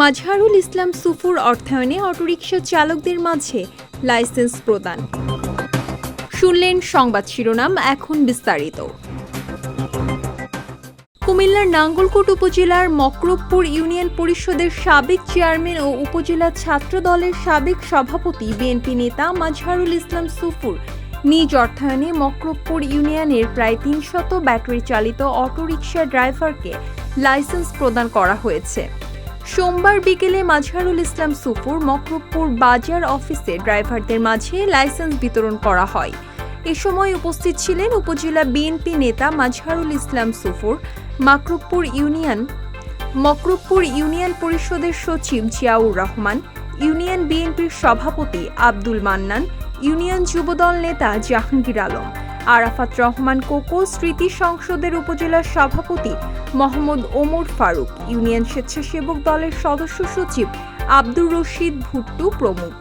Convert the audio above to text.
মাজহারুল ইসলাম সুফুর অর্থায়নে অটোরিকশা চালকদের মাঝে লাইসেন্স প্রদান। শুনলেন সংবাদ শিরোনাম এখন বিস্তারিত। কুমিল্লার নাঙ্গলকোট উপজেলার মকরবপুর ইউনিয়ন পরিষদের সাবেক চেয়ারম্যান ও উপজেলা ছাত্র দলের সাবেক সভাপতি বিএনপি নেতা মাজহারুল ইসলাম সুফুর নিজ অর্থায়নে মকরবপুর ইউনিয়নের প্রায় তিনশত ব্যাটারি চালিত অটোরিকশা ড্রাইভারকে লাইসেন্স প্রদান করা হয়েছে। সোমবার বিকেলে মাজহারুল ইসলাম সুফুর মকরবপুর বাজার অফিসে ড্রাইভারদের মাঝে লাইসেন্স বিতরণ করা হয়। এ সময় উপস্থিত ছিলেন উপজেলা বিএনপি নেতা মাজহারুল ইসলাম সুফুর মাকরুবপুর ইউনিয়ন মকরুবপুর ইউনিয়ন পরিষদের সচিব জিয়াউর রহমান, ইউনিয়ন বিএনপির সভাপতি আব্দুল মান্নান, ইউনিয়ন যুবদল নেতা জাহাঙ্গীর আলম। আরাফাত রহমান কোকো স্মৃতি সংসদের উপজেলা সভাপতি মোহাম্মদ ওমর ফারুক, ইউনিয়ন স্বেচ্ছাসেবক দলের সদস্য সচিব আব্দুর রশিদ ভুট্টু প্রমুখ।